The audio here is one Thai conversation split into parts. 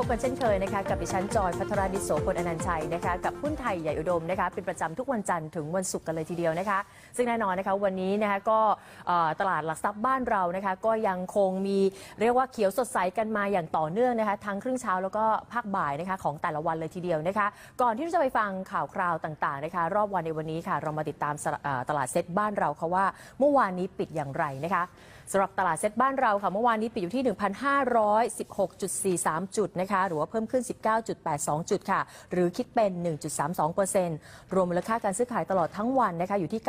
พบกันเช่นเคยนะคะกับดิฉันจอยพัทรดิโสพลอนันชัยนะคะกับหุ้นไทยใหญ่อุดมนะคะเป็นประจำทุกวันจันทร์ถึงวันศุกร์กันเลยทีเดียวนะคะ ซึ่งแน่นอนนะคะวันนี้นะคะก็ตลาดหลักทรัพย์บ้านเรานะคะก็ยังคงมีเรียกว่าเขียวสดใสกันมาอย่างต่อเนื่องนะคะทั้งครึ่งเช้าแล้วก็ภาคบ่ายนะคะของแต่ละวันเลยทีเดียวนะคะก่อนที่เราจะไปฟังข่าวคราวต่างๆนะคะรอบวันในวันนี้ค่ะเรามาติดตามตลาดเซ็ตบ้านเราค่ะว่าเมื่อวานนี้ปิดอย่างไรนะคะ สำหรับตลาดเซ็ตบ้านเราค่ะเมื่อวานนี้ปิดอยู่ที่ 1,516.43 จุดนะคะหรือว่าเพิ่มขึ้น 19.82 จุดค่ะ หรือคิดเป็น 1.32%รวมมูลค่าการซื้อขายตลอดทั้งวันนะคะอยู่ที่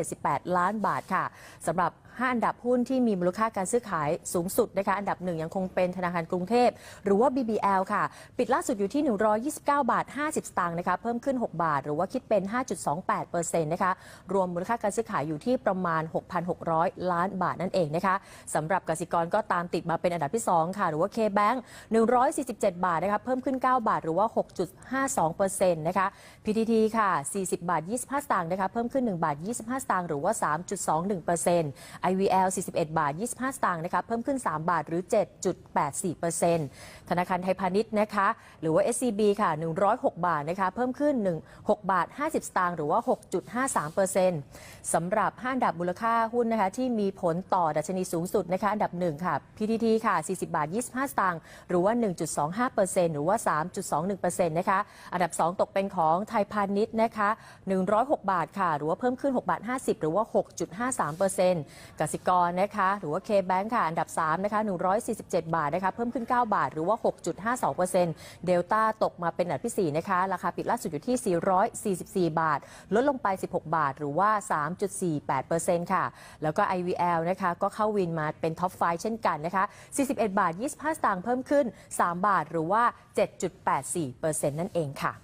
94,278 ล้านบาทค่ะสำหรับ5อันดับหุ้นที่มีมูลค่าการซื้อขายสูงสุดนะคะอันดับหนึ่งยังคงเป็นธนาคารกรุงเทพ หรือว่า BBL ค่ะ ปิดล่าสุดอยู่ที่ 129 บาท 50 สตางค์นะคะเพิ่มขึ้น 6 บาท หรือว่าคิดเป็น 5.28%นะคะรวมมูลค่าการซื้อขายอยู่ที่ประมาณ 6,600ล้านบาทนั่นเองนะคะสำหรับกสิกรก็ตามติดมาเป็นอันดับที่ 2 ค่ะ หรือว่า KBank 147 บาทนะคะเพิ่มขึ้น 9 บาทหรือว่า 6.52%นะคะ PTT ค่ะ 40 บาท 25 สตางค์นะคะเพิ่มขึ้น 1 บาท 25 สตางค์หรือว่า 3.21% IVL 41 บาท 25 สตางค์นะคะเพิ่มขึ้น 3 บาทหรือ 7.84%ธนาคารไทยพาณิชย์นะคะหรือว่า SCB ค่ะ 106 บาทนะคะเพิ่มขึ้น 1 6 บาท 50 สตางค์หรือว่า 6.53%สำหรับห้าอันดับมูลค่าหุ้นนะคะที่มีผลต่อดัชนีสูงสุดนะคะอันดับ 1 ค่ะ PTT ค่ะ 40 บาท 25 สตางค์หรือว่า 1.25%หรือว่า 3.21%นะคะอันดับ 2 ตกเป็นของไทยพาณิชย์นะคะ106 บาทค่ะ หรือว่าเพิ่มขึ้น 6 บาท 50 หรือว่า 6.53%กสิกรนะคะหรือว่า K-Bank ค่ะ อันดับ3นะคะ147 บาทนะคะเพิ่มขึ้น 9 บาท หรือว่า 6.52%เดลต้าตกมาเป็นอันดับที่4นะคะราคาปิดล่าสุดอยู่ที่ 444 บาท ลดลงไป 16 บาท หรือว่า 3.48%ค่ะ แล้วก็ไ IVL นะคะก็เข้าวินมาเป็นท็อปไฟเช่นกันนะคะ41 บาท 25 สตางค์เพิ่มขึ้น 3 บาทหรือว่า 7.84%นั่นเองค่ะ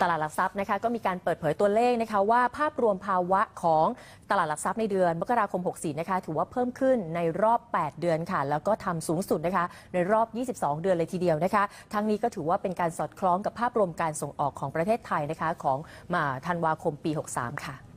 ตลาดหลักทรัพย์นะคะก็มีการเปิดเผยตัวเลขนะคะว่าภาพรวมภาวะของตลาดหลักทรัพย์ในเดือนมกราคม 64 นะคะถือว่าเพิ่มขึ้นในรอบ 8 เดือนค่ะ แล้วก็ทำสูงสุดนะคะในรอบ 22 เดือนเลยทีเดียวนะคะ ทั้งนี้ก็ถือว่าเป็นการสอดคล้องกับภาพรวมการส่งออกของประเทศไทยนะคะของมาธันวาคมปี 63 ค่ะ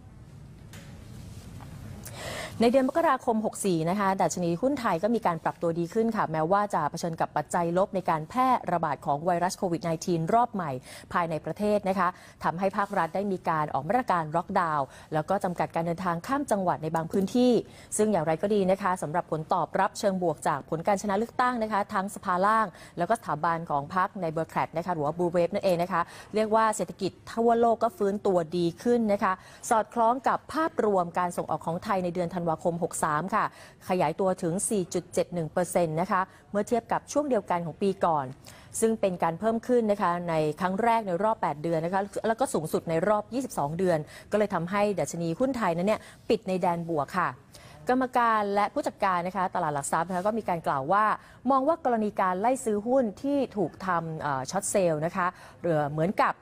ในเดือนมกราคม 64 นะคะ ดัชนีหุ้นไทยก็มีการปรับตัวดีขึ้นค่ะ แม้ว่าจะเผชิญกับปัจจัยลบในการแพร่ระบาดของไวรัสโควิด -19 รอบใหม่ภายในประเทศนะคะทำให้ภาครัฐได้มีการออกมาตรการล็อกดาวน์แล้วก็จำกัดการเดินทางข้ามจังหวัดในบางพื้นที่ ซึ่งอย่างไรก็ดีนะคะสำหรับผลตอบรับเชิงบวกจากผลการชนะเลือกตั้งนะคะทั้งสภาล่าง แล้วก็สถาบันของพรรคในเบอร์แครดนะคะหรือว่าบูเวฟนั่นเองนะคะเรียกว่าเศรษฐกิจทั่วโลกก็ฟื้นตัวดีขึ้นนะคะสอดคล้องกับภาพรวมการส่งออกของไทยในเดือนธันวาคม 63 ค่ะ ขยายตัวถึง 4.71%นะคะ เมื่อเทียบกับช่วงเดียวกันของปีก่อน ซึ่งเป็นการเพิ่มขึ้นนะคะในครั้งแรกในรอบ 8 เดือนนะคะ แล้วก็สูงสุดในรอบ 22 เดือน ก็เลยทำให้ดัชนีหุ้นไทยนั้นเนี่ยปิดในแดนบวกค่ะกรรมการและผู้จัดการนะคะตลาดหลักทรัพย์นะคะก็มีการกล่าวว่า มองว่ากรณีการไล่ซื้อหุ้นที่ถูกทำช็อตเซลล์นะคะหรือเหมือนกับ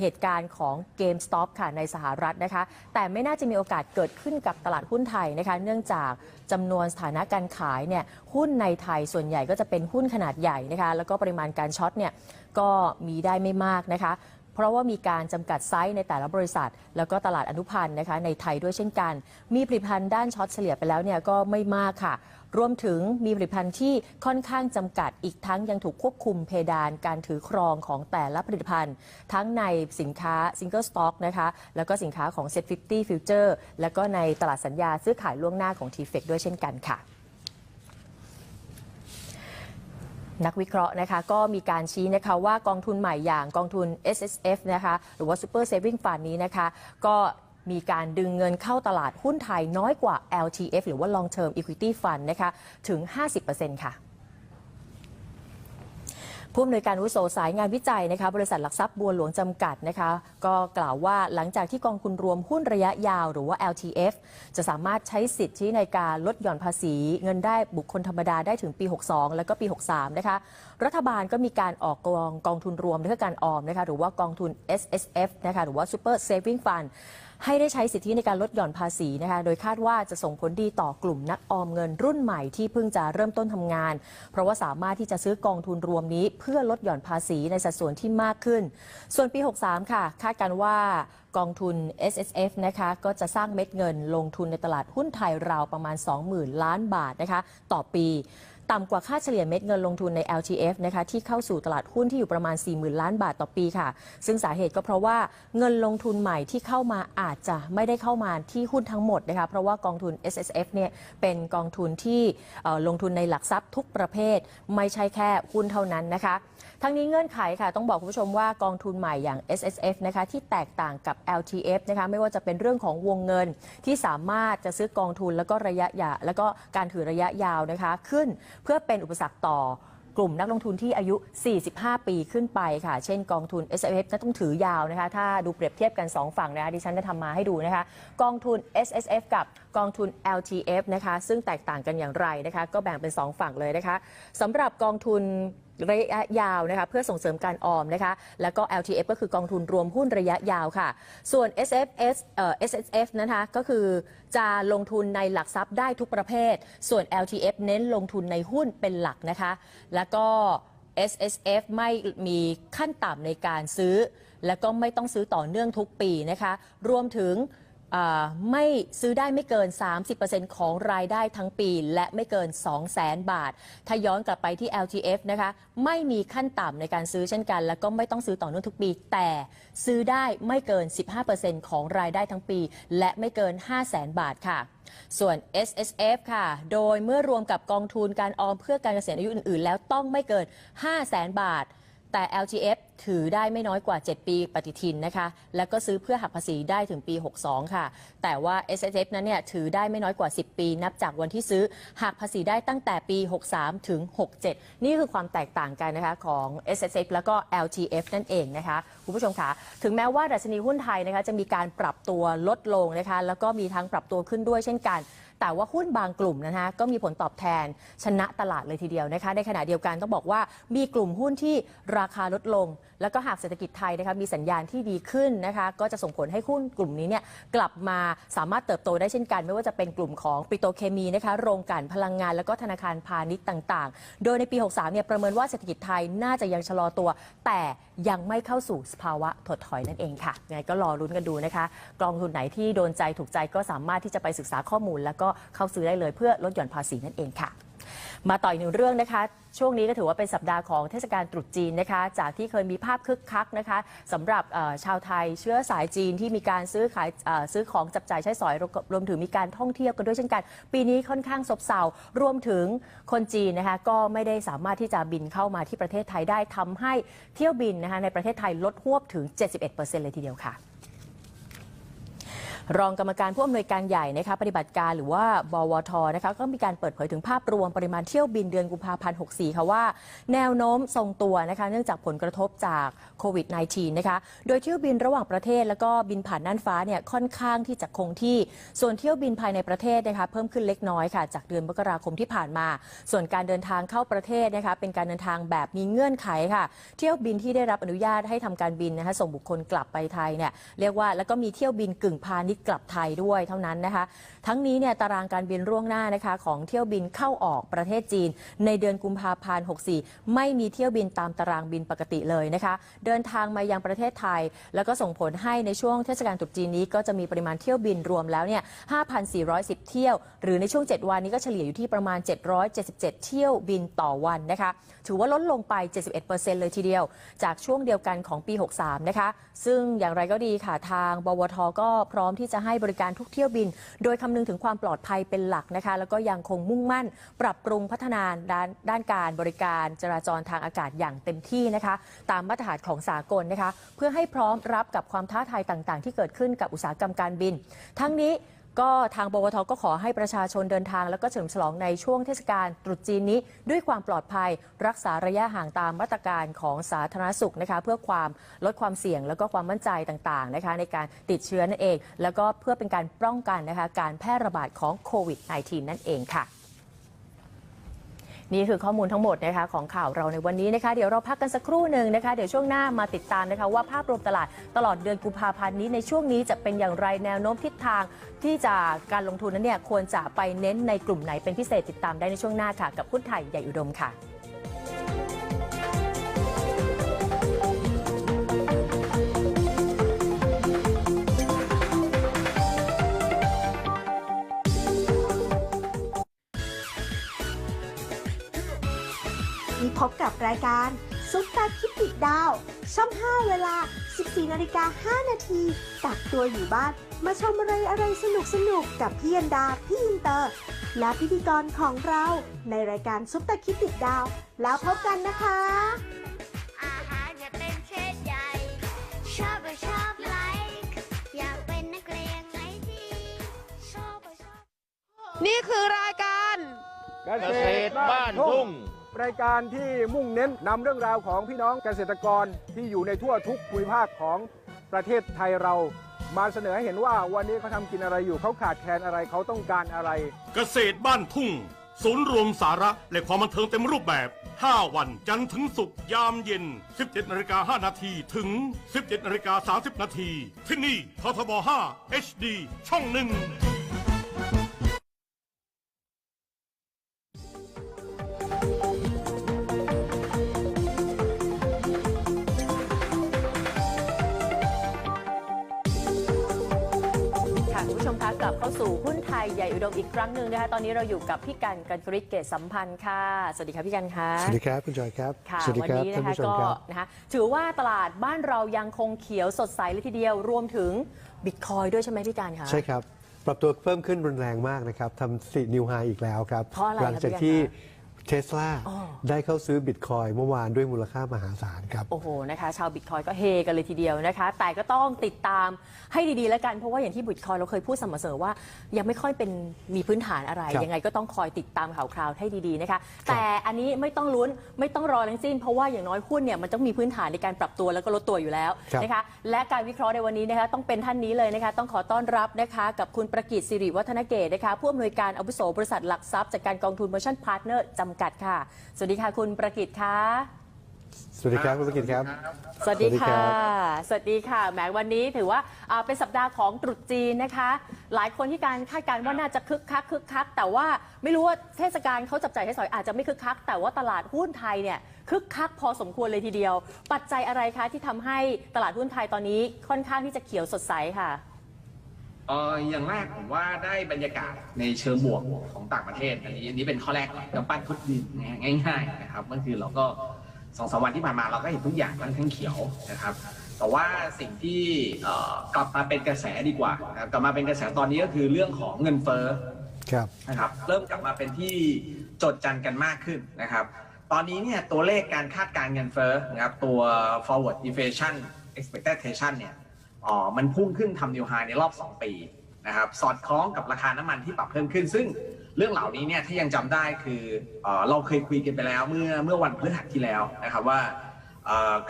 เหตุการณ์ของ GameStop ค่ะในสหรัฐนะคะ แต่ไม่น่าจะมีโอกาสเกิดขึ้นกับตลาดหุ้นไทยนะคะ เนื่องจากจำนวนสถานะการขายเนี่ยหุ้นในไทยส่วนใหญ่ก็จะเป็นหุ้นขนาดใหญ่นะคะ แล้วก็ปริมาณการช็อตเนี่ยก็มีได้ไม่มากนะคะเพราะว่ามีการจำกัดไซส์ในแต่ละบริษัท แล้วก็ตลาดอนุพันธ์นะคะในไทยด้วยเช่นกัน มีผลิตภัณฑ์ด้านช็อตเฉลี่ยไปแล้วเนี่ยก็ไม่มากค่ะ รวมถึงมีผลิตภัณฑ์ที่ค่อนข้างจำกัดอีกทั้งยังถูกควบคุมเพดานการถือครองของแต่ละผลิตภัณฑ์ ทั้งในสินค้า Single Stock นะคะแล้วก็สินค้าของ Set 50 Future แล้วก็ในตลาดสัญญาซื้อขายล่วงหน้าของ t f e c ด้วยเช่นกันค่ะนักวิเคราะห์นะคะก็มีการชี้นะคะว่ากองทุนใหม่อย่างกองทุน S S F นะคะหรือว่า Super Saving Fund นี้นะคะ ก็ มีการดึงเงินเข้าตลาดหุ้นไทยน้อยกว่า LTF หรือว่า Long Term Equity Fund นะคะถึง 50%ค่ะผู้อำนวยการวุโสสายงานวิจัยนะคะบริษัทหลักทรัพย์บัวหลวงจำกัดนะคะก็กล่าวว่าหลังจากที่กองทุนรวมหุ้นระยะยาวหรือว่า LTF จะสามารถใช้สิทธิในการลดหย่อนภาษี เงินได้บุคคลธรรมดาได้ถึงปี 62 แล้วก็ปี 63 นะคะรัฐบาลก็มีการออกกองกองทุนรวมเพื่อการออมนะคะหรือว่ากองทุน S S F นะคะหรือว่า Super Saving Fund ให้ได้ใช้สิทธิในการลดหย่อนภาษีนะคะโดยคาดว่าจะส่งผลดีต่อกลุ่มนักออมเงินรุ่นใหม่ที่เพิ่งจะเริ่มต้นทำงาน เพราะว่าสามารถที่จะซื้อกองทุนรวมนี้ เพื่อลดหย่อนภาษีในสัดส่วนที่มากขึ้น ส่วนปี 63 ค่ะ คาดการว่ากองทุน S S F นะคะก็จะสร้างเม็ดเงินลงทุนในตลาดหุ้นไทยราวประมาณ 20,000 ล้านบาทนะคะต่อปี ต่ำกว่าค่าเฉลี่ยเม็ดเงินลงทุนใน LTF นะคะที่เข้าสู่ตลาดหุ้นที่อยู่ประมาณ 40,000 ล้านบาทต่อปีค่ะ ซึ่งสาเหตุก็เพราะว่าเงินลงทุนใหม่ที่เข้ามาอาจจะไม่ได้เข้ามาที่หุ้นทั้งหมดนะคะเพราะว่ากองทุน S S F เนี่ยเป็นกองทุนที่ลงทุนในหลักทรัพย์ทุกประเภท ไม่ใช่แค่หุ้นเท่านั้นนะคะทั้งนี้เงื่อนไขค่ะต้องบอกคุณผู้ชมว่ากองทุนใหม่อย่าง S S F นะคะที่แตกต่างกับ L T F นะคะไม่ว่าจะเป็นเรื่องของวงเงินที่สามารถจะซื้อกองทุนแล้วก็ระยะยาวแล้วก็การถือระยะยาวนะคะขึ้นเพื่อเป็นอุปสรรคต่อกลุ่มนักลงทุนที่อายุ 45 ปีขึ้นไปค่ะ เช่นกองทุน S F ก็ต้องถือยาวนะคะ ถ้าดูเปรียบเทียบกัน 2 ฝั่งนะคะดิฉันจะทำมาให้ดูนะคะ กองทุน S S F กับกองทุน L T F นะคะ ซึ่งแตกต่างกันอย่างไรนะคะ ก็แบ่งเป็น 2 ฝั่งเลยนะคะสำหรับกองทุน ระยะยาวนะคะเพื่อส่งเสริมการออมนะคะแล้วก็ LTF ก็คือกองทุนรวมหุ้นระยะยาวค่ะ ส่วน SFS เอ่อ SSF นะคะก็คือจะลงทุนในหลักทรัพย์ได้ทุกประเภท ส่วน LTF เน้นลงทุนในหุ้นเป็นหลักนะคะ แล้วก็ SSF ไม่มีขั้นต่ำในการซื้อ แล้วก็ไม่ต้องซื้อต่อเนื่องทุกปีนะคะ รวมถึง ไม่ซื้อได้ไม่เกิน 30%ของรายได้ทั้งปี และไม่เกิน 200,000 บาท ถ้าย้อนกลับไปที่ LTF นะคะไม่มีขั้นต่ำในการซื้อเช่นกัน แล้วก็ไม่ต้องซื้อต่อเนื่องทุกปี แต่ซื้อได้ไม่เกิน 15%ของรายได้ทั้งปี และไม่เกิน 500,000 บาทค่ะส่วน S S F ค่ะ โดยเมื่อรวมกับกองทุนการออมเพื่อการเกษียณอายุอื่น ๆ แล้วต้องไม่เกิน 500,000 บาท แต่ LTF ถือได้ไม่น้อยกว่า 7 ปีปฏิทินนะคะ แล้วก็ซื้อเพื่อหักภาษีได้ถึงปี 62 ค่ะ แต่ว่า S S F นั้นเนี่ยถือได้ไม่น้อยกว่า 10 ปี นับจากวันที่ซื้อหักภาษีได้ตั้งแต่ปี 63 ถึง 67 นี่คือความแตกต่างกันนะคะของ S S F แล้วก็ LTF นั่นเองนะคะคุณผู้ชมคะถึงแม้ว่าดัชนีหุ้นไทยนะคะจะมีการปรับตัวลดลงนะคะแล้วก็มีทั้งปรับตัวขึ้นด้วยเช่นกัน แต่ว่าหุ้นบางกลุ่มนะคะก็มีผลตอบแทนชนะตลาดเลยทีเดียวนะคะ ในขณะเดียวกันต้องบอกว่ามีกลุ่มหุ้นที่ราคาลดลง แล้วก็หากเศรษฐกิจไทยนะคะมีสัญญาณที่ดีขึ้นนะคะก็จะส่งผลให้หุ้นกลุ่มนี้เนี่ยกลับมาสามารถเติบโตได้เช่นกัน ไม่ว่าจะเป็นกลุ่มของปิโตรเคมีนะคะโรงกลั่นพลังงาน แล้วก็ธนาคารพาณิชย์ต่าง ๆ โดยในปี 63เนี่ยประเมินว่าเศรษฐกิจไทยน่าจะยังชะลอตัว แต่ยังไม่เข้าสู่สภาวะถดถอยนั่นเองค่ะยังไงก็รอรุ้นกันดูนะคะกองทุนไหนที่โดนใจถูกใจก็สามารถที่จะไปศึกษาข้อมูล แล้วก็เข้าซื้อได้เลยเพื่อลดหย่อนภาษีนั่นเองค่ะ มาต่ออีกหนึ่งเรื่องนะคะช่วงนี้ก็ถือว่าเป็นสัปดาห์ของเทศกาลตรุษจีนนะคะ จากที่เคยมีภาพคึกคักนะคะสำหรับชาวไทยเชื้อสายจีนที่มีการซื้อขายซื้อของจับจ่ายใช้สอยรวมถึงมีการท่องเที่ยวกันด้วยเช่นกัน ปีนี้ค่อนข้างซบเซารวมถึงคนจีนนะคะก็ไม่ได้สามารถที่จะบินเข้ามาที่ประเทศไทยได้ทำให้เที่ยวบินนะคะในประเทศไทยลดหวบถึง 71%เลยทีเดียวค่ะ รองกรรมการผู้อำนวยการใหญ่นะคะปฏิบัติการหรือว่าบวทนะคะก็มีการเปิดเผยถึงภาพรวมปริมาณเที่ยวบินเดือนกุมภาพันธ์64ค่ะว่าแนวโน้มทรงตัวนะคะเนื่องจากผลกระทบจากโควิด -19 นะคะโดยเที่ยวบินระหว่างประเทศ แล้วก็บินผ่านน่านฟ้าเนี่ยค่อนข้างที่จะคงที่ ส่วนเที่ยวบินภายในประเทศนะคะเพิ่มขึ้นเล็กน้อยค่ะ จากเดือนมกราคมที่ผ่านมา ส่วนการเดินทางเข้าประเทศนะคะเป็นการเดินทางแบบมีเงื่อนไขค่ะ เที่ยวบินที่ได้รับอนุญาตให้ทำการบินนะคะส่งบุคคลกลับไปไทยเนี่ยเรียกว่าแล้วก็มีเที่ยวบินกึ่งพาณิชย์กลับไทยด้วยเท่านั้นนะคะ ทั้งนี้เนี่ยตารางการบินล่วงหน้านะคะของเที่ยวบินเข้าออกประเทศจีน ในเดือนกุมภาพันธ์ 64 ไม่มีเที่ยวบินตามตารางบินปกติเลยนะคะ เดินทางมายังประเทศไทย แล้วก็ส่งผลให้ในช่วงเทศกาลตรุษจีนนี้ก็จะมีปริมาณเที่ยวบินรวมแล้วเนี่ย 5,410 เที่ยว หรือในช่วง 7 วันนี้ก็เฉลี่ยอยู่ที่ประมาณ 777 เที่ยวบินต่อวันนะคะ ถือว่าลดลงไป 71%เลยทีเดียว จากช่วงเดียวกันของปี 63 นะคะ ซึ่งอย่างไรก็ดีค่ะทาง บวทก็พร้อมที่จะให้บริการทุกเที่ยวบิน โดยคำนึงถึงความปลอดภัยเป็นหลักนะคะ แล้วก็ยังคงมุ่งมั่น ปรับปรุงพัฒนาด้านด้านการบริการจราจรทางอากาศอย่างเต็มที่นะคะ ตามมาตรฐานของสากลนะคะ เพื่อให้พร้อมรับกับความท้าทายต่าง ๆ ที่เกิดขึ้นกับอุตสาหกรรมการบิน ทั้งนี้ ก็ทางบวทก็ขอให้ประชาชนเดินทาง แล้วก็เฉลิมฉลองในช่วงเทศกาลตรุษจีนนี้ ด้วยความปลอดภัย รักษาระยะห่างตามมาตรการของสาธารณสุขนะคะ เพื่อความลดความเสี่ยงแล้วก็ความมั่นใจต่างๆนะคะ ในการติดเชื้อนั่นเอง แล้วก็เพื่อเป็นการป้องกันนะคะการแพร่ระบาดของโควิด -19 นั่นเองค่ะ นี่คือข้อมูลทั้งหมดนะคะของข่าวเราในวันนี้นะคะ เดี๋ยวเราพักกันสักครู่หนึ่งนะคะ เดี๋ยวช่วงหน้ามาติดตามนะคะ ว่าภาพรวมตลาดตลอดเดือนกุมภาพันธ์นี้ในช่วงนี้จะเป็นอย่างไรแนวโน้มทิศทางที่จะการลงทุนนั้นเนี่ยควรจะไปเน้นในกลุ่มไหนเป็นพิเศษติดตามได้ในช่วงหน้าค่ะ กับพุ้นไทยใหญ่อุดมค่ะ รายการซุปตาคิดติดดาว ช่อง 5 เวลา 14นาฬิกา5นาทีกักตัวอยู่บ้าน มาชมอะไรอะไรสนุกสนุกๆกับพี่ยันดา พี่อินเตอร์ และพิธีกรของเราในรายการซุปตาคิดติดดาว แล้วพบกันนะคะ อาหารจะเป็นเชฟใหญ่ ชอบก็ชอบไลค์อยากเป็นนักเรียนไหมที่ชอบก็ชอบ นี่คือรายการ เกษตรบ้านทุ่ง รายการที่มุ่งเน้นนำเรื่องราวของพี่น้องเกษตรกรที่อยู่ในทั่วทุกภูมิภาคของประเทศไทยเรา มาเสนอให้เห็นว่าวันนี้เขาทำกินอะไรอยู่เขาขาดแคลนอะไรเขาต้องการอะไร เกษตรบ้านทุ่ง ศูนย์รวมสาระและความบันเทิงเต็มรูปแบบ 5 วันจันทร์ถึงศุกร์ยามเย็น 17นาฬิกา5นาทีถึง 17นาฬิกา30นาทีที่นี่ททบ 5 HD ช่องหนึ่ง ยใหญ่อุดมอีกครั้งหนึ่งนะคะ ตอนนี้เราอยู่กับพี่กันกันกริชเกตสัมพันธ์ค่ะ สวัสดีค่ะพี่กันค่ะ สวัสดีครับคุณจอยครับ ค่ะ สวัสดีวัครับนี้ท่านนะคะผู้ชมก็ครับ นะคะถือว่าตลาดบ้านเรายังคงเขียวสดใสเลยทีเดียว รวมถึงบิตคอยด้วยใช่ไหมพี่การคะ ใช่ครับ ปรับตัวเพิ่มขึ้นรุนแรงมากนะครับทำสินิวไฮอีกแล้วครับเพราะอะไรหลัจากครับพี่ที่กันคะ เทสลาอ๋อได้เข้าซื้อบิตคอยเมื่อวานด้วยมูลค่ามหาศาลครับ โอ้โหนะคะชาวบิตคอยก็เฮกันเลยทีเดียวนะคะ แต่ก็ต้องติดตามให้ดีๆแล้วกัน เพราะว่าอย่างที่บิตคอยเราเคยพูดเสมอๆว่า ยังไม่ค่อยเป็นมีพื้นฐานอะไรครับยังไงก็ต้องคอยติดตามข่าวคราวให้ดีๆนะคะ แต่อันนี้ไม่ต้องลุ้นไม่ต้องรอทั้งสิ้น เพราะว่าอย่างน้อยหุ้นเนี่ยมันต้องมีพื้นฐานในการปรับตัวแล้วก็ลดตัวอยู่แล้วครับนะคะและการวิเคราะห์ในวันนี้นะคะต้องเป็นท่านนี้เลยนะคะต้องขอต้อนรับนะคะกับคุณประกิตสิริวัฒนเกตนะคะผู้อำนวยการอาวุโสบริษัทหลักทรัพย์จากการกองทุนเมอร์ชั่นพาร์ทเนอร์จำกัดค่ะ สวัสดีค่ะคุณประกิตค่ะ สวัสดีครับคุณประกิตครับ สวัสดีสวัสดีครัค่ะบสวัสดีค่ะ แหมวันนี้ถือว่าอ่าเป็นสัปดาห์ของตรุษจีนนะคะ หลายคนที่การคาดการณ์ว่าน่าจะคึกคักคึกคัก แต่ว่าไม่รู้ว่าเทศกาลเขาจับจ่ายใช้สอยอาจจะไม่คึกคัก แต่ว่าตลาดหุ้นไทยเนี่ยคึกคักพอสมควรเลยทีเดียว ปัจจัยอะไรคะที่ทำให้ตลาดหุ้นไทยตอนนี้ค่อนข้างที่จะเขียวสดใสค่ะ เอออย่างแรกผมว่าได้บรรยากาศในเชิงบวกของต่างประเทศอันนี้อันนี้เป็นข้อแรกก่อนกำปั้นทุบดินนะฮะง่ายๆนะครับเมื่อคืนเราก็สองสามวันที่ผ่านมาเราก็เห็นทุกอย่างค่อนข้างเขียวนะครับ แต่ว่าสิ่งที่เอ่อกลับมาเป็นกระแสดีกว่านะครับกลับมาเป็นกระแสตอนนี้ก็คือเรื่องของเงินเฟ้อครับนะครับ เริ่มกลับมาเป็นที่จดจันกันมากขึ้นนะครับ ตอนนี้เนี่ยตัวเลขการคาดการณ์เงินเฟ้อนะครับตัว forward inflation expectation เนี่ย อ๋อมันพุ่งขึ้นทำนิวไฮในรอบ 2 ปีนะครับสอดคล้องกับราคาน้ำมันที่ปรับเพิ่มขึ้น ซึ่งเรื่องเหล่านี้เนี่ยที่ยังจำได้คือเออเราเคยคุยกันไปแล้วเมื่อเมื่อวันพฤหัสที่แล้วนะครับว่า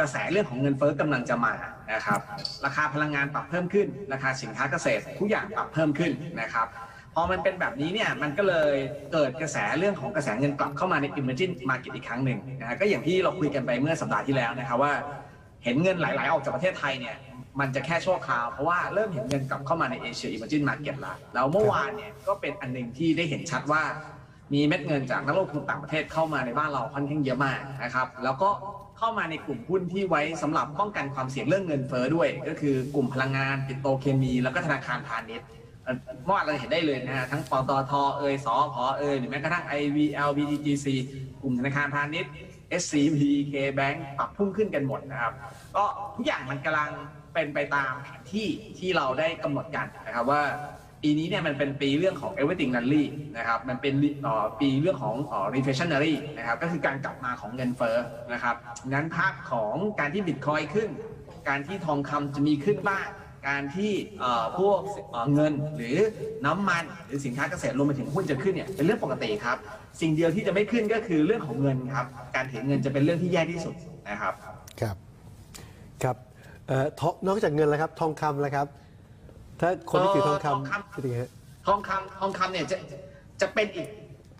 กระแสเรื่องของเงินเฟ้อกำลังจะมานะครับราคาพลังงานปรับเพิ่มขึ้น ราคาสินค้าเกษตรทุกอย่างปรับเพิ่มขึ้นนะครับพอมันเป็นแบบนี้เนี่ยมันก็เลยเกิดกระแสเรื่องของกระแสเงินกลับเข้ามาใน emerging market อีกครั้งหนึ่งนะฮะก็อย่างที่เราคุยกันไปเมื่อสัปดาห์ที่แล้วนะครับว่า เห็นเงินไหลๆออกจากประเทศไทยเนี่ย มันจะแค่ชั่วคราว เพราะว่าเริ่มเห็นเงินกลับเข้ามาในเอเชีย emerging market แล้วแล้วเมื่อวานเนี่ยก็เป็นอันหนึ่งที่ได้เห็นชัดว่า มีเม็ดเงินจากนักลงทุนต่างประเทศเข้ามาในบ้านเราค่อนข้างเยอะมากนะครับ แล้วก็เข้ามาในกลุ่มหุ้นที่ไว้สำหรับป้องกันความเสี่ยงเรื่องเงินเฟ้อด้วย ก็คือกลุ่มพลังงานปิโตเคมี แล้วก็ธนาคารพาณิชย์เอ่อเมื่อวานเราเห็นได้เลยนะฮะทั้งปตทเอยสอพอเอยหรือแม้กระทั่ง IVL BTGC กลุ่มธนาคารพาณิชย์ SCB K Bank ปรับพุ่งขึ้นกันหมดนะครับ ก็ทุกอย่างมันกำลัง เป็นไปตามแผนที่ที่เราได้กำหนดกันนะครับว่าปีนี้เนี่ยมันเป็นปีเรื่องของ everything rally นะครับมันเป็นเอ่อปีเรื่องของเอ่อ reflationary นะครับก็คือการกลับมาของเงินเฟ้อนะครับงั้นภาคของการที่บิตคอยขึ้น การที่ทองคำจะมีขึ้นบ้าง การที่เอ่อพวกเอ่อเงินหรือน้ำมันหรือสินค้าเกษตรรวมไปถึงหุ้นจะขึ้นเนี่ยเป็นเรื่องปกติครับ สิ่งเดียวที่จะไม่ขึ้นก็คือเรื่องของเงินครับการถือเงินจะเป็นเรื่องที่แย่ที่สุดนะครับ ครับ ครับ เอ่อทองนอกจากเงินแล้วครับ ทองคำแล้วครับ ถ้าคนที่ถือทองเอ่อทองคำคำเป็นยังไงฮะ ทองคำทองคำเนี่ยจะจะเป็นอีก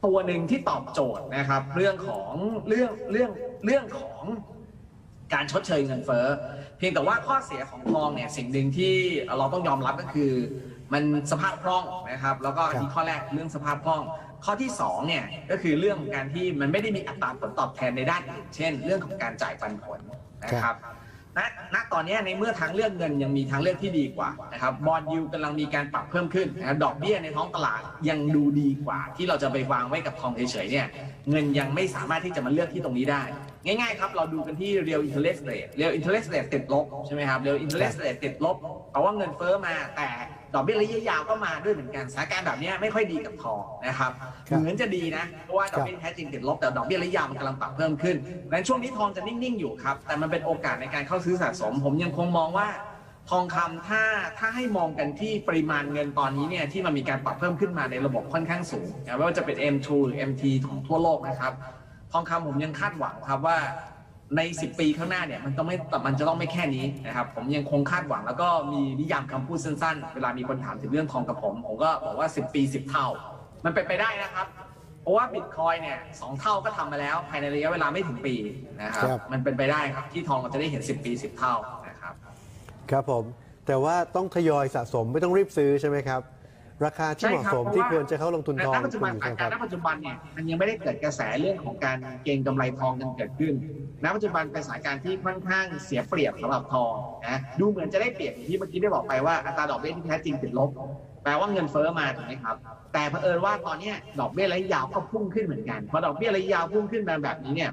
ตัวหนึ่งที่ตอบโจทย์นะครับ เรื่องของเรื่องเรื่องเรื่องของการชดเชยเงินเฟ้อเพียงแต่ว่าข้อเสียของทองเนี่ยสิ่งหนึ่งที่เราต้องยอมรับก็คือ มันสภาพคล่องนะครับ แล้วก็อันนี้ข้อแรกเรื่องสภาพคล่อง ข้อที่สองเนี่ยก็คือเรื่องของการที่มันไม่ได้มีอัตราผลตอบแทนในด้านอื่นเช่น เรื่องของการจ่ายปันผลนะครับ ณณตอนนี้ในเมื่อทางเลือกเงินยังมีทางเลือกที่ดีกว่านะครับบอลยูกำลังมีการปรับเพิ่มขึ้นนะครับดอกเบี้ยในท้องตลาดยังดูดีกว่า ที่เราจะไปวางไว้กับทองเฉยๆเนี่ยเงินยังไม่สามารถที่จะมาเลือกที่ตรงนี้ได้ ง่ายๆครับเราดูกันที่ real interest rate real interest rate ติดลบใช่ไหมครับ real interest rate ติดลบเพราะว่าเงินเฟ้อมาแต่ ดอกเบี้ยระยะยาวก็มาด้วยเหมือนกันสถานการณ์แบบนี้ไม่ค่อยดีกับทองนะครับครับเหมือนจะดีนะเพราะว่าดอกเบี้ยแท้จริงติดลบแต่ดอกเบี้ยระยะยาวมันกำลังปรับเพิ่มขึ้นในช่วงนี้ทองจะนิ่งๆอยู่ครับแต่มันเป็นโอกาสในการเข้าซื้อสะสม ผมยังคงมองว่าทองคำถ้าถ้าให้มองกันที่ปริมาณเงินตอนนี้เนี่ยที่มันมีการปรับเพิ่มขึ้นมาในระบบค่อนข้างสูงนะไม่ว่าจะเป็น M2 หรือ MT ของทั่วโลกนะครับ ทองคำผมยังคาดหวังครับว่า ใน 10 ปีข้างหน้าเนี่ยมันต้องไม่มันจะต้องไม่แค่นี้นะครับผมยังคงคาดหวัง แล้วก็มีนิยามคำพูดสั้นๆ เวลามีคนถามถึงเรื่องทองกับผม ผมก็บอกว่า 10 ปี 10 เท่า มันเป็นไปได้นะครับ เพราะว่าบิตคอยเนี่ยสองเท่าก็ทำมาแล้วภายในระยะเวลาไม่ถึงปีนะครับครับมันเป็นไปได้ครับที่ทองเราจะได้เห็น 10 ปี 10 เท่านะครับ ครับผมแต่ว่าต้องทยอยสะสมไม่ต้องรีบซื้อใช่ไหมครับ ราคาที่เหมาะสมที่ควรจะเข้าลงทุนทองณปัจจุบันคุณการครับณปัจจุบันเนี่ยมันยังไม่ได้เกิดกระแสเรื่องของการเก็งกำไรทองกันเกิดขึ้นณปัจจุบันเป็นสถานการณ์ที่ค่อนข้างเสียเปรียบสำหรับทองนะดูเหมือนจะได้เปรียบอย่างที่เมื่อกี้ได้บอกไปว่าอัตราดอกเบี้ยที่แท้จริงติดลบแปลว่าเงินเฟ้อมาถูกไหมครับแต่เผอิญว่าตอนเนี้ยดอกเบี้ยระยะยาวก็พุ่งขึ้นเหมือนกันพอดอกเบี้ยระยะยาวพุ่งขึ้นมาแบบนี้เนี่ย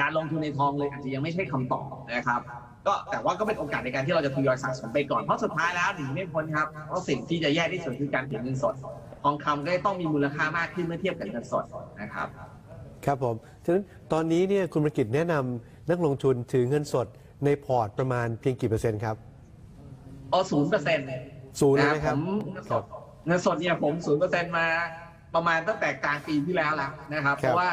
การลงทุนในทองเลยอาจจะยังไม่ใช่คำตอบนะครับ ก็แต่ว่าก็เป็นโอกาสในการที่เราจะทยอยสะสมไปก่อน เพราะสุดท้ายแล้วหนีไม่พ้นครับ เพราะสิ่งที่จะแย่ที่สุดคือการถือเงินสด ทองคำก็ต้องมีมูลค่ามากขึ้นเมื่อเทียบกับเงินสดนะครับ ครับผม ฉะนั้นตอนนี้เนี่ยคุณประกิตแนะนำนักลงทุนถือเงินสดในพอร์ตประมาณเพียงกี่เปอร์เซ็นต์ครับอ๋อศูนย์เปอร์เซ็นต์ศูนย์เลยไหมครับผมเงินสดเงินสดเนี่ยผมศูนย์เปอร์เซ็นต์มาประมาณตั้งแต่กลางปีที่แล้วแล้วนะครับ ครับ เพราะว่า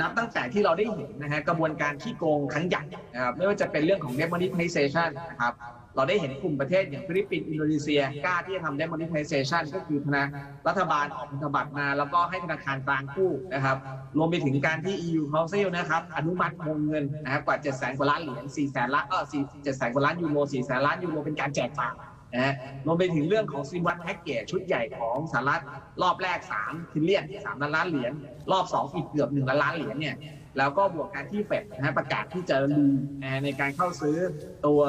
นับตั้งแต่ที่เราได้เห็นนะฮะกระบวนการที่โกงครั้งใหญ่นะครับไม่ว่าจะเป็นเรื่องของ demonetization นะครับเราได้เห็นกลุ่มประเทศอย่างฟิลิปปินส์อินโดนีเซียกล้าที่จะทำ demonetization ก็คือธนารัฐบาลออกพันธบัตรมา แล้วก็ให้ธนาคารกลางกู้นะครับรวมไปถึงการที่ EU Council นะครับอนุมัติวงเงินนะครับกว่า7 0 0 0 0 0กว่าล้านเหรียญ4แสนล้านเออ4 7แสนกว่าล้านยูโร4แสนล้านยูโรเป็นการแจกจ่าย นะฮะรวมไปถึงเรื่องของซิมวัตแพ็กเกจชุดใหญ่ของสหรัฐรอบแรก3ทิลเลียน3ล้านล้านเหรียญรอบ 2 อีกเกือบ1ล้านล้านเหรียญเนี่ยแล้วก็บวกการที่เฟดนะฮะประกาศที่จะรีนในการเข้าซื้อตัว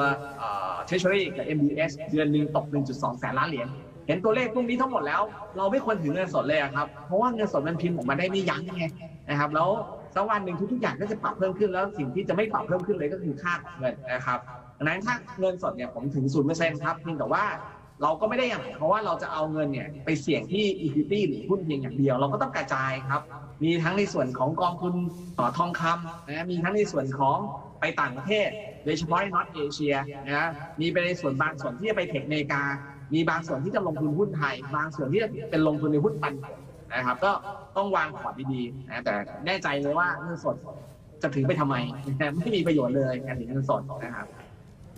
เทเชอรี่กับ MBS เดือนหนึ่งตก 1.2 แสนล้านเหรียญเห็นตัวเลขพวกนี้ทั้งหมดแล้ว เราไม่ควรถือเงินสดเลยครับ เพราะว่าเงินสดมันพิมพ์ออกมาได้ไม่ยั้งไงนะครับแล้วสักวันหนึ่งทุกๆอย่างก็จะปรับเพิ่มขึ้นแล้วสิ่งที่จะไม่ปรับเพิ่มขึ้นเลยก็คือค่าของเงินนะครับ ดังนั้นถ้าเงินสดเนี่ยผมถึงศูนย์เปอร์เซ็นต์ครับเพียงแต่ว่าเราก็ไม่ได้อย่างเพราะว่าเราจะเอาเงินเนี่ยไปเสี่ยงที่ equity หรือหุ้นเพียงอย่างเดียว เราก็ต้องกระจายครับ มีทั้งในส่วนของกองทุนต่อทองคำนะมีทั้งในส่วนของไปต่างประเทศ โดยเฉพาะในนอตเอเชียนะมีไปในส่วนบางส่วนที่จะไปเทคอเมริกา มีบางส่วนที่จะลงทุนหุ้นไทย บางส่วนที่จะเป็นลงทุนในหุ้นปันผลนะครับ ก็ต้องวางพอร์ตดีๆนะแต่แน่ใจเลยว่าเงินสดจะถือไปทำไมไม่มีประโยชน์เลยการถือเงินสดนะครับ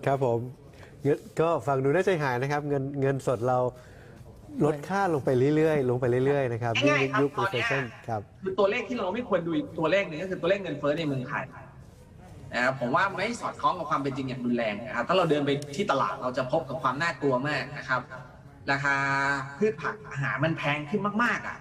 ครับผมเงินก็ฟังดูน่าใจหายนะครับ เงินเงินสดเราลดค่าลงไปเรื่อยๆ ลงไปเรื่อยๆนะครับง่ายๆครับยุค ตอนเนี้ย recession ครับ คือตัวเลขที่เราไม่ควรดูอีกตัวเลขหนึ่งก็คือตัวเลขเงินเฟ้อในเมืองไทยนะครับผมว่าไม่สอดคล้องกับความเป็นจริงอย่างรุนแรงนะครับถ้าเราเดินไปที่ตลาดเราจะพบกับความน่ากลัวมากนะครับ ราคาพืชผักอาหารมันแพงขึ้นมากๆอะ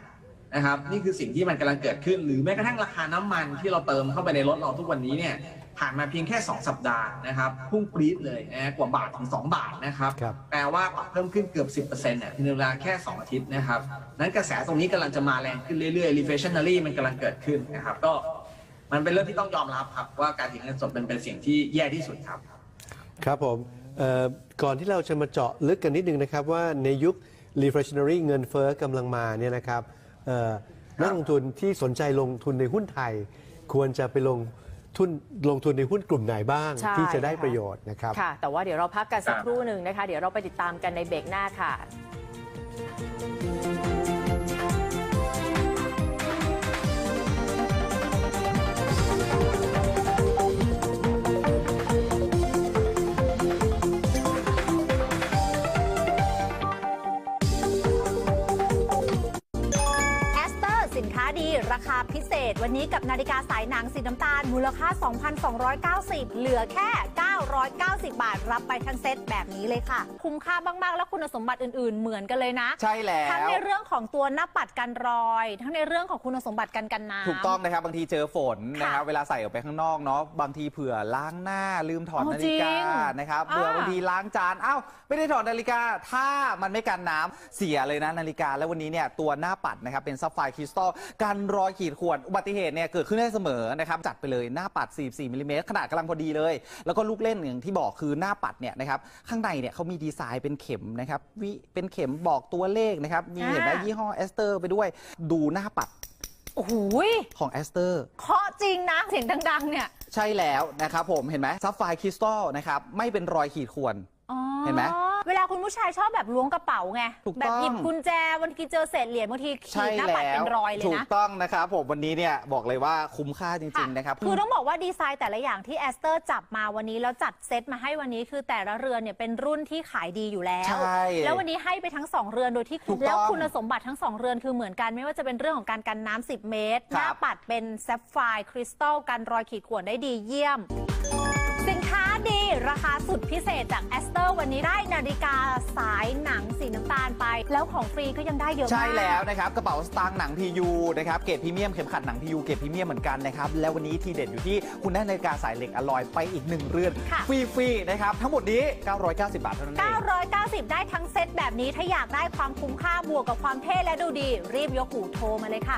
นะครับ นี่คือสิ่งที่มันกำลังเกิดขึ้น หรือแม้กระทั่งราคาน้ำมันที่เราเติมเข้าไปในรถเราทุกวันนี้เนี่ย ผ่านมาเพียงแค่ 2 สัปดาห์นะครับพุ่งปรี๊ดเลยนะกว่าบาทถึง 2 บาทนะครับครับแปลว่าปรับเพิ่มขึ้นเกือบ 10%เนี่ยในเวลาแค่ 2 อาทิตย์นะครับนั้นกระแสตรงนี้กำลังจะมาแรงขึ้นเรื่อยๆ reflationary มันกำลังเกิดขึ้นนะครับก็มันเป็นเรื่องที่ต้องยอมรับครับว่าการถือเงินสดเป็นเป็นสิ่งที่แย่ที่สุดครับ ครับผมเอ่อก่อนที่เราจะมาเจาะลึกกันนิดนึงนะครับว่าในยุค reflationary เงินเฟ้อกำลังมาเนี่ยนะครับเอ่อนักลงทุนที่สนใจลงทุนในหุ้นไทย ควรจะไปลง ทุนลงทุนในหุ้นกลุ่มไหนบ้าง ใช่ที่จะได้ค่ะ ประโยชน์นะครับ ค่ะ แต่ว่าเดี๋ยวเราพักกันสักครับครู่หนึ่งนะคะ เดี๋ยวเราไปติดตามกันในเบรกหน้าค่ะ คาพิเศษ วันนี้กับนาฬิกาสายหนังสีน้ำตาล มูลค่า 2,290 เหลือแค่9 990 บาท รับไปทั้งเซตแบบนี้เลยค่ะ คุ้มค่ามากๆ แล้วคุณสมบัติอื่นๆ เหมือนกันเลยนะ ใช่แล้ว ทั้งในเรื่องของตัวหน้าปัดกันรอย ทั้งในเรื่องของคุณสมบัติกันกันน้ำ ถูกต้องนะครับ บางทีเจอฝนค่ะนะครับ เวลาใส่ออกไปข้างนอกเนาะ บางทีเผื่อล้างหน้าลืมถอดอ๋อนาฬิกาจริงนะครับอ่าเผื่อบางทีล้างจาน อ้าว ไม่ได้ถอดนาฬิกา ถ้ามันไม่กันน้ำเสียเลยนะนาฬิกา แล้ววันนี้เนี่ยตัวหน้าปัดนะครับเป็นซัฟไฟร์คริสตัลกันรอยขีดข่วน อุบัติเหตุเนี่ยเกิดขึ้นได้เสมอนะครับ จัดไปเลยหน้าปัด 44มิลลิเมตรขนาดกำลังพอดีเลย แล้วก็ลูกเล่นอย่างที่บอกคือหน้าปัดเนี่ยนะครับข้างในเนี่ยเขามีดีไซน์เป็นเข็มนะครับวิเป็นเข็มบอกตัวเลขนะครับมีเห็นไหมอ่ายี่ห้อเอสเตอร์ไปด้วยดูหน้าปัดโอ้โหยของเอสเตอร์เคาะจริงนะเสียงดังๆเนี่ยใช่แล้วนะครับผมเห็นไหมซับไฟคริสตัลนะครับไม่เป็นรอยขีดข่วนอ๋อ เห็นไหมเวลาคุณผู้ชายชอบแบบล้วงกระเป๋าไง ถูกแบบต้องหยิบกุญแจบางทีเจอเศษเหรียญบางทีขีใช่ดหน้าปัดแล้เป็วนรอยเลยถูกนะ ต้องนะครับผมวันนี้เนี่ยบอกเลยว่าคุ้มค่าจริง ๆ นะครับ คือต้องบอกว่าดีไซน์แต่ละอย่างที่แอสเตอร์จับมาวันนี้แล้วจัดเซตมาให้วันนี้คือแต่ละเรือนเนี่ยเป็นรุ่นที่ขายดีอยู่แล้ว ใช่แล้ววันนี้ให้ไปทั้ง 2 เรือนโดยที่ถูกต้องแล้วคุณสมบัติทั้ง 2 เรือนคือเหมือนกันไม่ว่าจะเป็นเรื่องของการกันน้ำ10 เมตร หครับ น้าปัดเป็นแซฟไฟร์คริสตัลกันรอยขีดข่วนได้ดีเยี่ยมสิน ค้าดีราคาสุดพิเศษจากแอสเตอร์วันนี้ได้นาฬิกาสายหนังสีน้ำตาลไป แล้วของฟรีก็ยังได้เยอะมาก ใช่แล้วนะครับ กระเป๋าสตางค์หนัง PU นะครับเกรดพรีเมียมเข็มขัดหนัง PU เกรดพรีเมียมเหมือนกันนะครับ แล้ววันนี้ทีเด็ดอยู่ที่คุณได้นาฬิกาสายเหล็กอลลอยไปอีกหนึ่งเรือน ค่ะ ฟรีๆนะครับ ทั้งหมดนี้ 990 บาทเท่านั้นเอง 990 ได้ทั้งเซตแบบนี้ถ้าอยากได้ความคุ้มค่าบวกกับความเท่และดูดี รีบยกหูโทรมาเลยค่ะ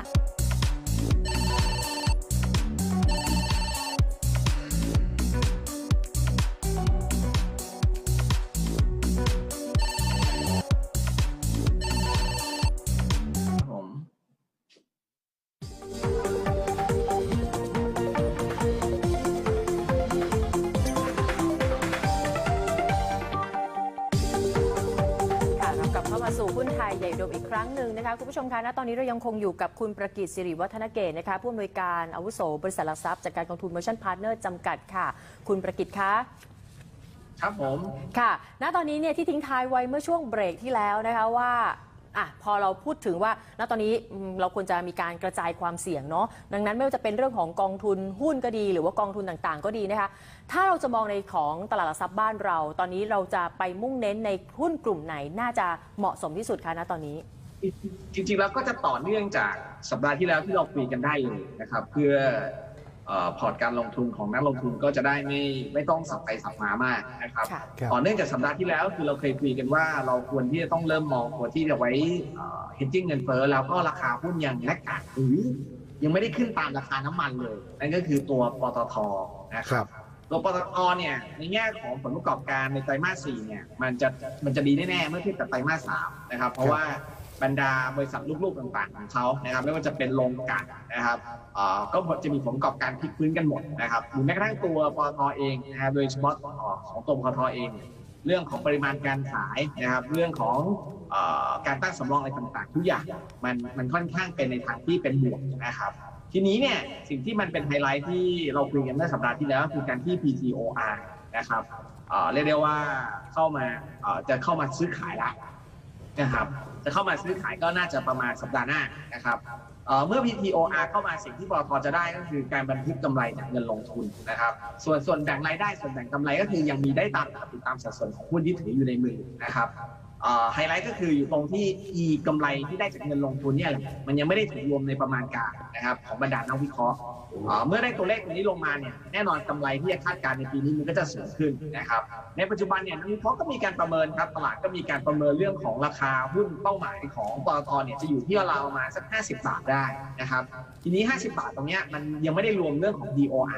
ไทยใหญ่โดมอีกครั้งหนึ่งนะคะคุณผู้ชมคะณตอนนี้เรายังคงอยู่กับคุณประกิตสิริวัฒนเกตนะคะผู้อำนวยการอาวุโสบริษัทหลักทรัพย์จากการกองทุนเมอร์ชันพาร์ทเนอร์จำกัดค่ะ คุณประกิตคะครับผมค่ะ ณตอนนี้เนี่ยที่ทิ้งท้ายไว้เมื่อช่วงเบรกที่แล้วนะคะว่าอะพอเราพูดถึงว่าณตอนนี้อืมเราควรจะมีการกระจายความเสี่ยงเนาะดังนั้นไม่ว่าจะเป็นเรื่องของกองทุนหุ้นก็ดี หรือว่ากองทุนต่างๆ ก็ดีนะคะ ถ้าเราจะมองในของตลาดหลักทรัพย์บ้านเรา ตอนนี้เราจะไปมุ่งเน้นในหุ้นกลุ่มไหนน่าจะเหมาะสมที่สุดคะณตอนนี้ จริงๆแล้วก็จะต่อเนื่องจากสัปดาห์ที่แล้วที่เราคุยกันได้เลยนะครับ เพื่อเอ่อพอร์ตการลงทุนของนักลงทุนก็จะได้ไม่ไม่ต้องสับไปสับมามากนะครับค่ะครับต่อเนื่องจากสัปดาห์ที่แล้วคือเราเคยคุยกันว่าเราควรที่จะต้องเริ่มมองตัวที่จะไว้เฮดจิ้งเงินเฟ้อแล้วก็ราคาหุ้นยังแลกขาดหรือยังไม่ได้ขึ้นตามราคาน้ำมันเลย นั่นก็คือตัวปตทนะคครัรับบ ตัวปตทเนี่ยในแง่ของผลประกอบการในไตรมาสสี่เนี่ยมันจะมันจะดีแน่ๆเมื่อเทียบกับไตรมาสสามนะครับเพราะว่าบรรดาบริษัทลูกๆต่างๆของเขานะครับไม่ว่าจะเป็นโรงกลั่นนะครับก็จะมีผลประกอบการพลิกฟื้นกันหมดนะครับหรือแม้กระทั่งตัวปตทเองนะครับโดยเฉพาะเอ่อของตัวปตทเอง เรื่องของปริมาณการขายนะครับเรื่องของการตั้งสำรองอะไรต่างๆ ทุกอย่างมันมันค่อนข้างเป็นในทางที่เป็นบวกนะครับ ทีนี้เนี่ยสิ่งที่มันเป็นไฮไลท์ที่เราคุยกันเมื่อสัปดาห์ที่แล้วคือการที่ PTOR นะครับเรียกได้ว่าเข้ามาจะเข้ามาซื้อขายแล้วนะครับ จะเข้ามาซื้อขายก็น่าจะประมาณสัปดาห์หน้านะครับเมื่อ PTOR เข้ามาสิ่งที่ปตทจะได้ก็คือการบันทึกกำไรจากเงินลงทุนนะครับ ส่วนส่วนแบ่งรายได้ส่วนแบ่งกำไรก็คือยังมีได้ตามติตามสัดส่วนของหุ้นที่ถืออยู่ในมือนะครับ ไฮไลท์ก็คืออยู่ตรงที่ E กำไรที่ได้จากเงินลงทุนเนี่ยแหละมันยังไม่ได้ถูกรวมในประมาณการนะครับของบรรดานักวิเคราะห์เมื่อได้ตัวเลขตัวนี้ลงมาเนี่ยแน่นอนกำไรที่จะคาดการณ์ในปีนี้มันก็จะสูงขึ้นนะครับในปัจจุบันเนี่ยนักวิเคราะห์ก็มีการประเมินครับตลาดก็มีการประเมินเรื่องของราคาหุ้นเป้าหมายของปตทเนี่ยจะอยู่ที่ราวประมาณสัก 50 บาทได้นะครับทีนี้ 50 บาทตรงเนี้ยมันยังไม่ได้รวมเรื่องของ DOR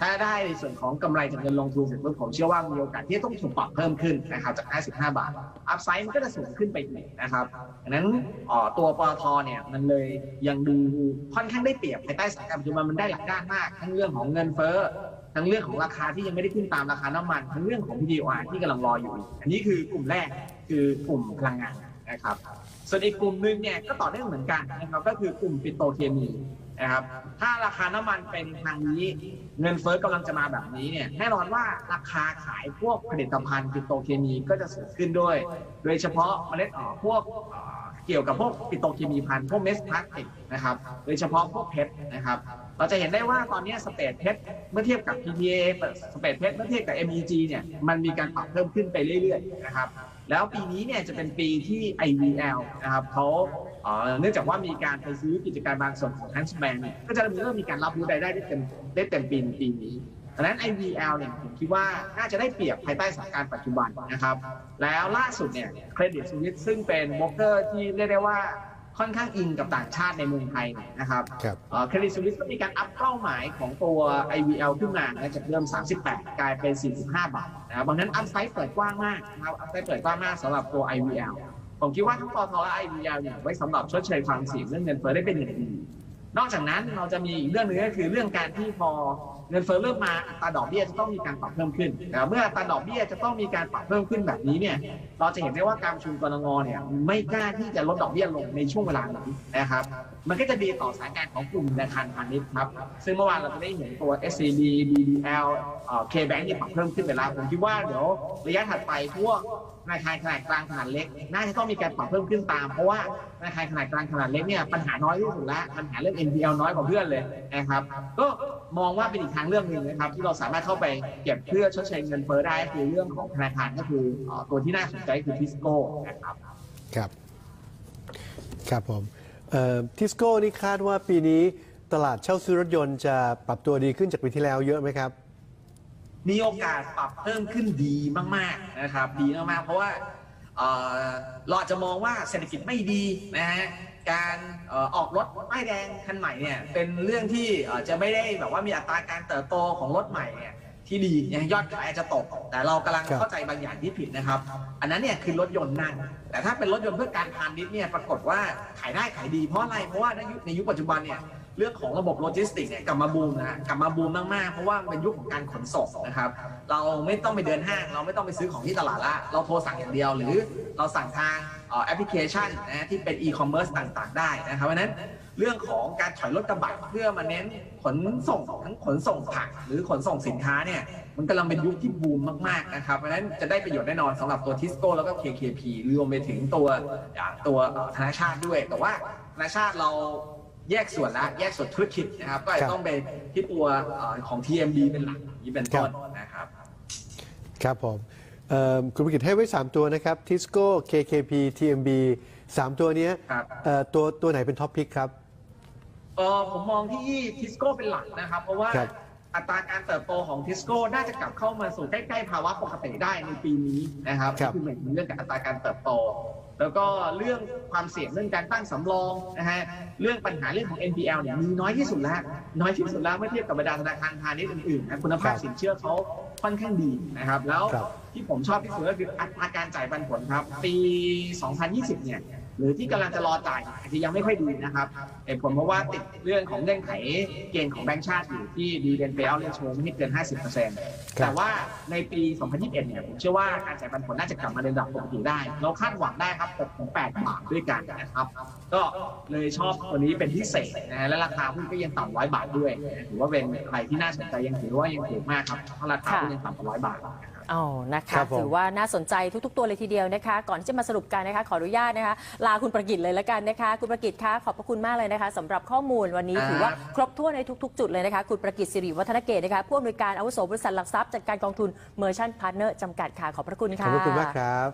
ถ้าได้ในส่วนของกำไรจากเงินลงทุนเสร็จปุ๊บผมเชื่อว่ามีโอกาสที่ต้องถูกปรับเพิ่มขึ้นนะครับจาก 55 บาท อัพไซด์มันก็จะสูงขึ้นไปอีกนะครับดังนั้นออตัวปตทเนี่ยมันเลยยังดูค่อนข้างได้เปรียบภายใต้สถานการณ์ปัจจุบันมันได้หลักด้านมาก ทั้งเรื่องของเงินเฟ้อทั้งเรื่องของราคาที่ยังไม่ได้ขึ้นตามราคาน้ำมัน ทั้งเรื่องของ PDOR ที่กำลังรออยู่ อันนี้คือกลุ่มแรกคือกลุ่มพลังงานนะครับส่วนอีกกลุ่มหนึ่งเนี่ยก็ต่อเนื่องเหมือนกันนะครับก็คือกลุ่มปิโตรเคมี นะครับ ถ้าราคาน้ำมันเป็นทางนี้ เงินเฟ้อกำลังจะมาแบบนี้เนี่ย แน่นอนว่าราคาขายพวกผลิตภัณฑ์ปิโตรเคมีก็จะสูงขึ้นด้วย โดยเฉพาะเมล็ดอ๋อพวก เกี่ยวกับพวกปิโตรเคมีภัณฑ์พวกเมสพลาสติกนะครับโดยเฉพาะพวกเพชรนะครับเราจะเห็นได้ว่าตอนนี้สเปดเพชรเมื่อเทียบกับ PTA สเปดเพชรเมื่อเทียบกับ MEG เนี่ยมันมีการปรับเพิ่มขึ้นไปเรื่อยๆนะครับแล้วปีนี้เนี่ยจะเป็นปีที่ IVL นะครับเขาเนื่องจากว่ามีการไปซื้อกิจการบางส่วนของ Huntsman ก็จะเริ่มมีการรับรู้รายได้ได้เต็มได้เต็มปีในปีนี้ ดังนั้น IVL เนี่ยผมคิดว่าน่าจะได้เปรียบภายใต้สถานการณ์ปัจจุบันนะครับ แล้วล่าสุดเนี่ยเครดิตสวิสซึ่งเป็นโบรกเกอร์ที่เรียกได้ว่าค่อนข้างอิงกับต่างชาติในเมืองไทยเนี่ยนะครับครับเครดิตสวิสก็มีการอัพเป้าหมายของตัว IVL ขึ้นมานะจากเดิม 38 กลายเป็น 45 บาทนะครับบางนั้นอัพไซด์เปิดกว้างมากนะครับอัพไซด์เปิดกว้างมากสำหรับตัว IVL ผมคิดว่าทั้งปตทและ IVL เนี่ยไว้สำหรับชดเชยความเสี่ยงเรื่องเงินเฟ้อได้เป็นอย่างดีนอกจากนั้นเราจะมีอีกเรื่องหนึงก็คือเรื่องการที่พอ เงินเฟ้อเริ่มมาอัตราดอกเบี้ยจะต้องมีการปรับเพิ่มขึ้นเมื่ออัตราดอกเบี้ยจะต้องมีการปรับเพิ่มขึ้นแบบนี้เนี่ยเราจะเห็นได้ว่าการประชุมกรงงเนี่ยไม่กล้าที่จะลดดอกเบี้ยลงในช่วงเวลานี้นะครับมันก็จะดีต่อสถานการณ์ของกลุ่มธนาคารพาณิชย์ครับซึ่งเมื่อวานเราจะได้เห็นตัว SCB BDL เอ่อ KBank ที่ปรับเพิ่มขึ้นไปแล้วผมคิดว่าเดี๋ยวระยะถัดไปพวกธนาคารขนาดกลางขนาดเล็ก น่าจะต้องมีการปรับเพิ่มขึ้นตาม เพราะว่าธนาคารขนาดกลางขนาดเล็กเนี่ยปัญหาน้อยที่สุดแล้วปัญหาเรื่อง NPL น้อยกว่าเพื่อนเลยนะครับก็ มองว่าเป็นอีกทางเรื่องหนึ่งนะครับ ที่เราสามารถเข้าไปเก็บเพื่อชดเชยเงินเฟ้อได้ก็คือเรื่องของธนาคารก็คือเอ่อตัวที่น่าสนใจคือทิสโก้นะครับครับ ครับผมทิสโก้นี่คาดว่าปีนี้ตลาดเช่าซื้อรถยนต์จะปรับตัวดีขึ้นจากปีที่แล้วเยอะไหมครับ มีโอกาสปรับเพิ่มขึ้นดีมากๆนะครับ ดีมากๆเพราะว่าเอ่อเราอาจจะมองว่าเศรษฐกิจไม่ดีนะฮะ การเอ่อออกรถป้ายแดงคันใหม่เนี่ยเป็นเรื่องที่เอ่อจะไม่ได้แบบว่ามีอัตราการเติบโตของรถใหม่เนี่ยที่ดีอย่างยอดขายอาจจะตก แต่เรากำลังครับเข้าใจบางอย่างที่ผิดนะครับ อันนั้นเนี่ยคือรถยนต์นั่งแต่ถ้าเป็นรถยนต์เพื่อการพาณิชย์เนี่ยปรากฏว่าขายได้ขายดีเพราะอะไรเพราะว่าในยุคในยุคปัจจุบันเนี่ยเรื่องของระบบโลจิสติกส์เนี่ยกลับมาบูมนะฮะกลับมาบูมมากๆ เพราะว่ามันเป็นยุคของการขนส่งนะครับ เราไม่ต้องไปเดินห้าง เราไม่ต้องไปซื้อของที่ตลาดละเราโทรสั่งอย่างเดียว หรือเราสั่งทางเอ่อแอปพลิเคชันนะที่เป็นอีคอมเมิร์ซต่างๆ ได้นะครับเพราะฉะนั้นเรื่องของการถอยรถกระบะเพื่อมาเน้นขนส่งทั้งขนส่งผักหรือขนส่งสินค้าเนี่ยมันกำลังเป็นยุคที่บูมมากๆนะครับเพราะฉะนั้นจะได้ประโยชน์แน่นอนสำหรับตัวทิสโก้แล้วก็ KKP รวมไปถึงตัวอย่างตัวเอ่อธนาชาติด้วย แต่ว่าธนาชาติเราแยกส่วนละแยกส่วนธุรกิจนะครับ ก็อาจครัจะบต้องไปที่ตัวเอ่อของ TMB เป็นหลักอย่างนี้เป็นต้นนะครับ ครับผมเอ่อ คุณประกิตให้ไว้ 3 ตัวนะครับทิสโก้ KKP TMB 3 ตัวเนี้ยครับเอ่อตัวตัวไหนเป็นท็อปพิกครับ เออผมมองที่ทิสโก้เป็นหลักนะครับ เพราะว่าครับอัตราการเติบโตของทิสโก้น่าจะกลับเข้ามาสู่ใกล้ๆภาวะปกติได้ในปีนี้นะครับครับก็คือหมายถึงเรื่องของอัตราการเติบโต แล้วก็เรื่องความเสี่ยงเรื่องการตั้งสำรองนะฮะเรื่องปัญหาเรื่องของ NPL เนี่ยมีน้อยที่สุดแล้ว น้อยที่สุดแล้วเมื่อเทียบกับบรรดาธนาคารพาณิชย์อื่นๆนะคุณภาพครับสินเชื่อเขา ค่อนข้างดีนะครับ แล้วครับที่ผมชอบที่สุดก็คืออัตราการจ่ายปันผลครับ ปี 2020 เนี่ย หรือที่กำลังจะรอจ่ายอาจจะยังไม่ค่อยดีนะครับเหตุผลเพราะว่าติดเรื่องของเงื่อนไขเกณฑ์ของแบงก์ชาติอยู่ที่ดีเดนเปลเลโชไม่ให้เกิน 50%แต่ว่าในปี 2021 เนี่ยผมเชื่อว่าการจ่ายปันผลน่าจะกลับมาในระดับปกติได้ เราคาดหวังได้ครับ6ถึง8บาทด้วยกันนะครับ ก็เลยชอบตัวนี้เป็นพิเศษนะฮะและราคาหุ้นก็ยังต่ำร้อยบาทด้วยนะถือว่าเป็นอะไรที่น่าสนใจยังถือว่ายังถูกมากครับเพราะราคาหุ้นยังต่ำกว่าร้อยบาทนะครับ อ๋อนะครัคะบผม ถือว่าน่าสนใจทุก ๆ ตัวเลยทีเดียวนะคะ ก่อนที่จะมาสรุปกันนะคะ ขออนุญาตนะคะ ลาคุณประกิตเลยละกันนะคะ คุณประกิตคะขอบพระคุณมากเลยนะคะสำหรับข้อมูลวันนี้ครับ ถือว่าครบถ้วนในทุก ๆ จุดเลยนะคะ คุณประกิตสิริวัฒนเกตนะคะผู้อำนวยการอาวุโสบริษัทหลักทรัพย์จัดการกองทุนเมอร์ชันพาร์เนอร์จำกัดค่ะขอบพระคุณขค่ะอบพระคุณมากครับ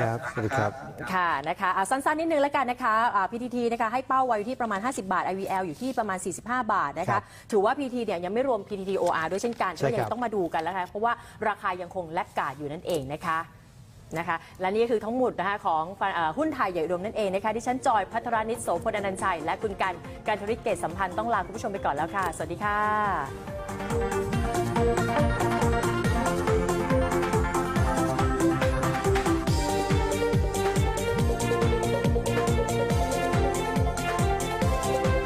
ครับ สวัสดีครับ ค่ะนะคะอะสั้นๆนิดนึงแล้วกันนะคะอ่า PTT นะคะให้เป้าไว้อยู่ที่ประมาณ 50 บาท IVL อยู่ที่ประมาณ 45 บาทนะครัคะบถือว่า PT เนี่ยยังไม่รวม PTT OR ด้วยเช่นกันใช่ก็ยัครับต้องมาดูกันแล้วค่ะเพราะว่าราคายังคงและกาดอยู่นั่นเองนะคะนะคะและนี่คือทั้งหมดนะคะของหุ้นไทยใหญ่รวมนั่นเองนะคะที่ฉันจอยพัทรานิตโสพลอนันชัย และคุณกันการธริศเกตสัมพันธ์ต้องลาคุณผู้ชมไปก่อนแล้วค่ะ สวัสดีค่ะ